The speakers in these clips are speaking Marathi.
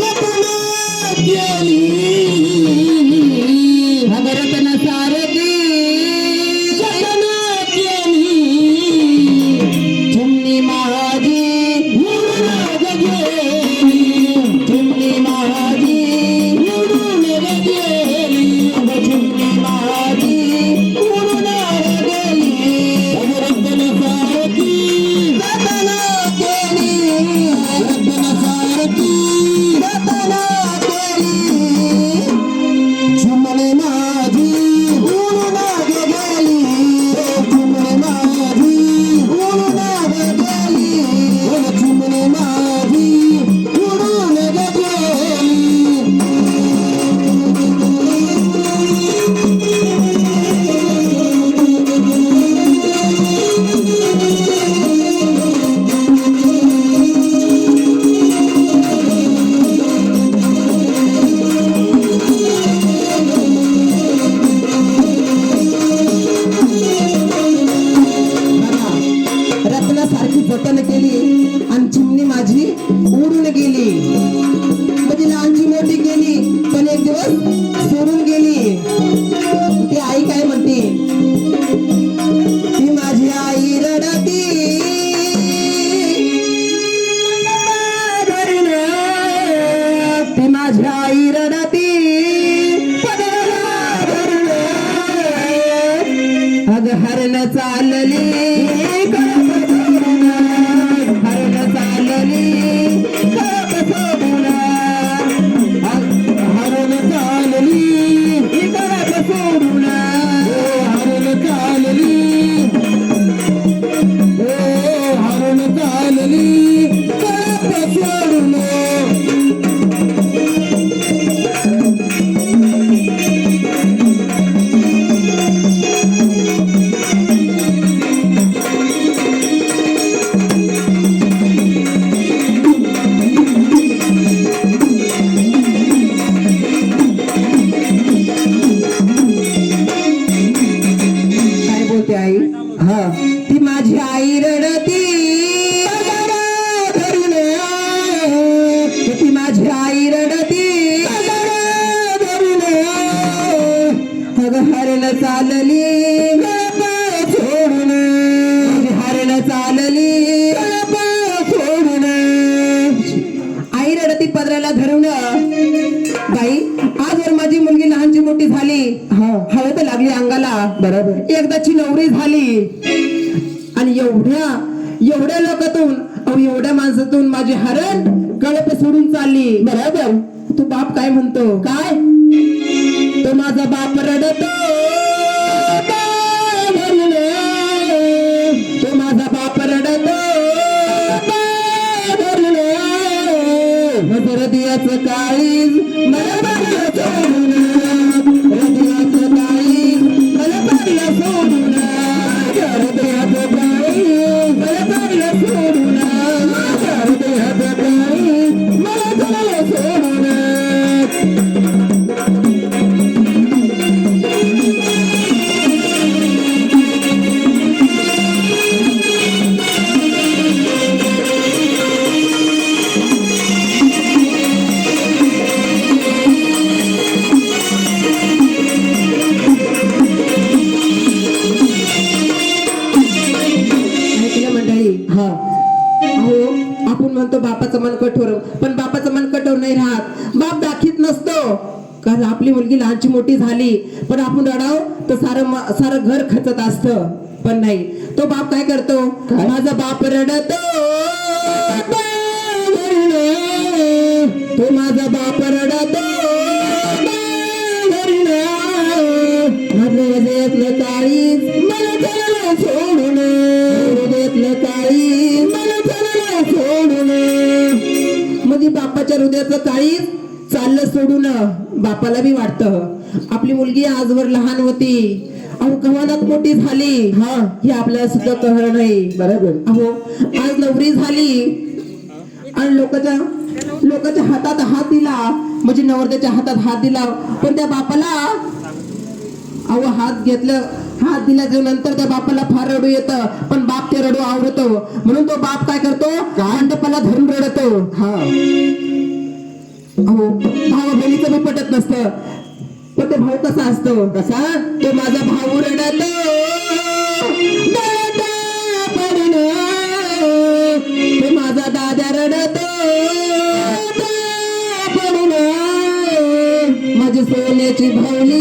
जपना केली माझ्या माझी आई अग हरण चालली. हरण चालली. गप सोडून. हरण चालली. गप सोडून. आई रडती पदराला धरून बाई आजवर माझी मुलगी लहानची मोठी झाली. हळद तर लागली अंगाला. बरोबर. एकदाची नवरी झाली. आणि एवढ्या एवढ्या लोकातून एवढ्या माणसातून माझी हरण कळप सोडून चालली. बरोबर. तू बाप काय म्हणतो? काय? तो माझा बाप रडतो. हृदयाचं काळीज मला बापाचं मन कठोर पण बापाचं मन कठोर नाही राहत. बाप दाखीत नसतो. कारण आपली मुलगी लहानची मोठी झाली पण आपण रडाव तर सारं सारं घर खचत असत. पण नाही. तो बाप काय करतो? माझा बाप रडतो. तो माझा बाप रडतो. हृदयातलं मला सोडून. हृदयातलं काळीज म्हणजे बापाच्या हृदयाचं काळीज चाललं सोडून बापाला बी वाटतं. आपली मुलगी आजवर लहान होती. अहो कमानात मोठी झाली. हा. हे आपल्याला सुद्धा कळलं नाही. बरोबर. अहो आज नवरी झाली. आणि लोकांच्या लोकांच्या हातात हात दिला. म्हणजे नवरदेच्या हातात हात दिला. पण त्या बापाला अहो हात घेतलं. हात दिल्याच्या नंतर त्या बापाला फार रडू येतं पण बाप ते रडू आवडतो. म्हणून तो बाप काय करतो? कांडपाला धरून रडतो. हा. भावा बहिणीचं मी पटत नसतं. पण ते भाऊ कसा असतो? कसा? तो माझा भाऊ रडतो. तो माझा दादा रडतो. माझी सोन्याची भावली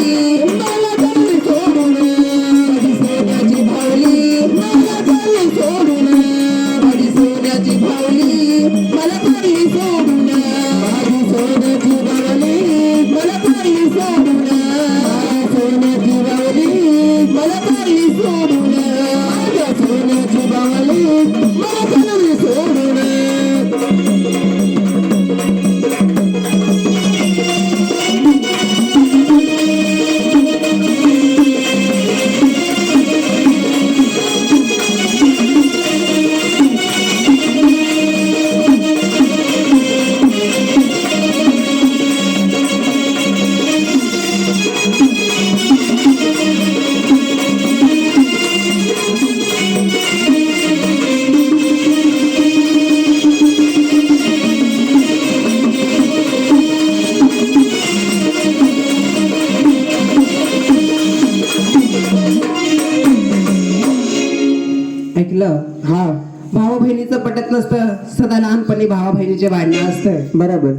ऐकलं? हा. भावा बहिणीचं पटत नसतं. सदा लहानपणी भावा बहिणीचे भांडणं असतं. बरोबर.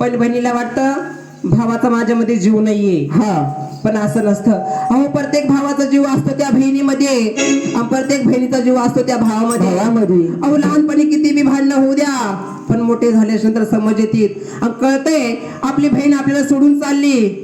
पण बहिणीला वाटतं भावाचा माझ्यामध्ये जीव नाहीये. हा. पण असं नसतं. अहो प्रत्येक भावाचा जीव असतो त्या बहिणीमध्ये. आणि प्रत्येक बहिणीचा जीव असतो त्या भावामध्ये. भावामध्ये. अहो लहानपणी किती बी भांडणं होऊ द्या. पण मोठे झाल्यानंतर समज येतील. आणि कळतंय आपली बहीण आपल्याला सोडून चालली.